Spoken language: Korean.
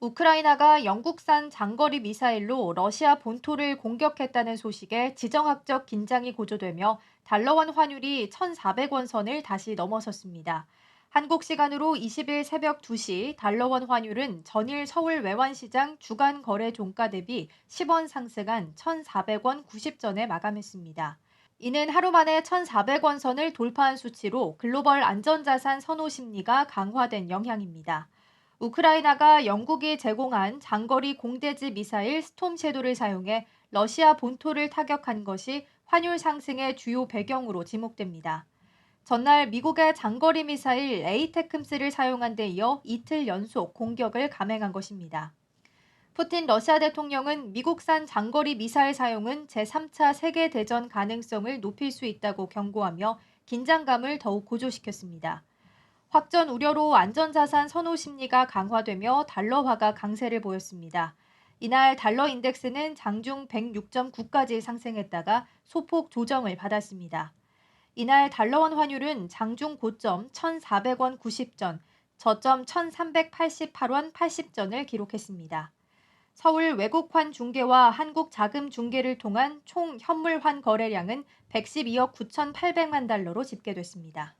우크라이나가 영국산 장거리 미사일로 러시아 본토를 공격했다는 소식에 지정학적 긴장이 고조되며 달러원 환율이 1,400원 선을 다시 넘어섰습니다. 한국 시간으로 20일 새벽 2시 달러원 환율은 전일 서울 외환시장 주간 거래 종가 대비 10원 상승한 1,400원 90전에 마감했습니다. 이는 하루 만에 1,400원 선을 돌파한 수치로 글로벌 안전자산 선호 심리가 강화된 영향입니다. 우크라이나가 영국이 제공한 장거리 공대지 미사일 스톰 섀도를 사용해 러시아 본토를 타격한 것이 환율 상승의 주요 배경으로 지목됩니다. 전날 미국의 장거리 미사일 에이테큼스를 사용한 데 이어 이틀 연속 공격을 감행한 것입니다. 푸틴 러시아 대통령은 미국산 장거리 미사일 사용은 제3차 세계 대전 가능성을 높일 수 있다고 경고하며 긴장감을 더욱 고조시켰습니다. 확전 우려로 안전자산 선호 심리가 강화되며 달러화가 강세를 보였습니다. 이날 달러 인덱스는 장중 106.9까지 상승했다가 소폭 조정을 받았습니다. 이날 달러원 환율은 장중 고점 1,400원 90전, 저점 1,388원 80전을 기록했습니다. 서울 외국환 중개와 한국 자금 중개를 통한 총 현물환 거래량은 112억 9,800만 달러로 집계됐습니다.